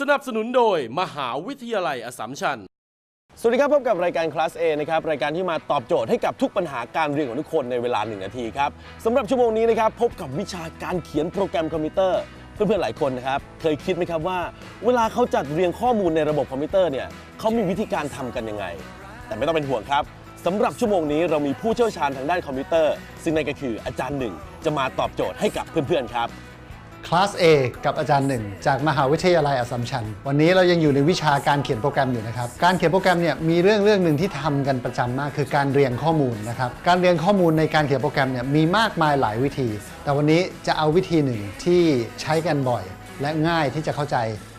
สนับสนุนโดยมหาวิทยาลัยอสสัมชัญ สวัสดีครับพบกับรายการ Class A นะครับรายการที่มาตอบโจทย์ให้กับทุกปัญหาการเรียนของทุกคนในเวลา 1 นาทีครับสำหรับชั่วโมงนี้นะครับพบกับวิชาการเขียนโปรแกรมคอมพิวเตอร์ เพื่อนๆหลายคนนะครับเคยคิดไหมครับว่า เวลาเขาจัดเรียงข้อมูลในระบบคอมพิวเตอร์เนี่ยเขามีวิธีการทำกันยังไง แต่ไม่ต้องเป็นห่วงครับสำหรับชั่วโมงนี้เรามีผู้เชี่ยวชาญทางด้านคอมพิวเตอร์ ซึ่งนั่นก็คืออาจารย์หนึ่งจะมาตอบโจทย์ให้กับเพื่อนๆครับ คลาส A กับอาจารย์หนึ่งจากมหาวิทยาลัยอัสสัมชัญ วันนี้เรายังอยู่ในวิชาการเขียนโปรแกรมอยู่นะครับ การเขียนโปรแกรมเนี่ยมีเรื่องเรื่องหนึ่งที่ทำกันประจำมาก คือการเรียงข้อมูลนะครับ การเรียงข้อมูลในการเขียนโปรแกรมเนี่ยมีมากมายหลายวิธี แต่วันนี้จะเอาวิธีหนึ่งที่ใช้กันบ่อย และง่ายที่จะเข้าใจ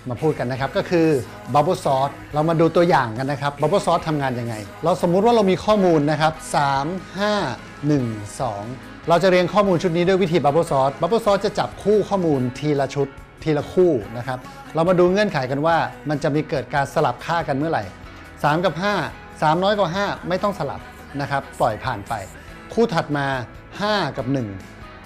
มาพูดกันนะครับ ก็คือ Bubble Sort เรามาดูตัวอย่างกันนะครับ Bubble Sort ทำงานยังไง เราสมมุติว่าเรามีข้อมูลนะครับ 3 5 1 2 เราจะเรียงข้อมูลชุดนี้ด้วยวิธี Bubble Sort Bubble Sort จะจับคู่ข้อมูลทีละชุดทีละคู่นะครับ เรามาดูเงื่อนไขกันว่า มันจะมีเกิดการสลับค่ากันเมื่อไหร่ 3 กับ 5 3น้อยกว่า5 ไม่ต้องสลับนะครับ ปล่อยผ่านไป คู่ถัดมา 5 กับ 1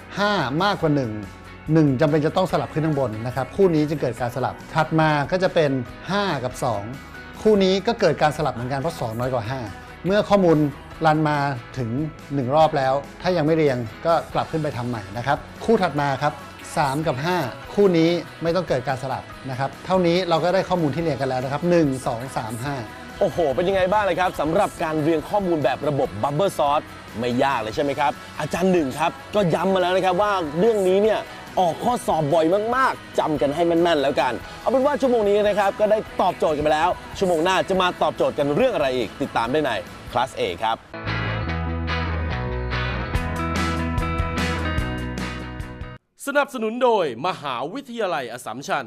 5 มากกว่า 1 1จำเป็นจะต้องสลับขึ้นข้างบนนะครับ คู่นี้จะเกิดการสลับ ถัดมาก็จะเป็น 5 กับ 2 คู่นี้ก็เกิดการสลับเหมือนกันเพราะ 2 น้อยกว่า 5 เมื่อข้อมูลรันมาถึง 1 รอบแล้ว ถ้ายังไม่เรียงก็กลับขึ้นไปทำใหม่นะครับ คู่ถัดมาครับ 3 กับ 5 คู่นี้ไม่ต้องเกิดการสลับนะครับ เท่านี้เราก็ได้ข้อมูลที่เรียงกันแล้วนะครับ 1 2 3 5โอ้โห เป็นยังไงบ้างเลยครับสำหรับการเรียงข้อมูลแบบระบบ Bubble Sort ไม่ยากเลยใช่ไหมครับ อาจารย์หนึ่งครับ ก็ย้ำมาแล้วนะครับว่าเรื่องนี้เนี่ย ออกข้อสอบบ่อยมากๆจำกันให้แม่นๆแล้วกัน เอาเป็นว่าชั่วโมงนี้นะครับก็ได้ตอบโจทย์กันไปแล้ว ชั่วโมงหน้าจะมาตอบโจทย์กันเรื่องอะไรอีก ติดตามได้ในคลาส A ครับสนับสนุนโดยมหาวิทยาลัยอสสัมชัญ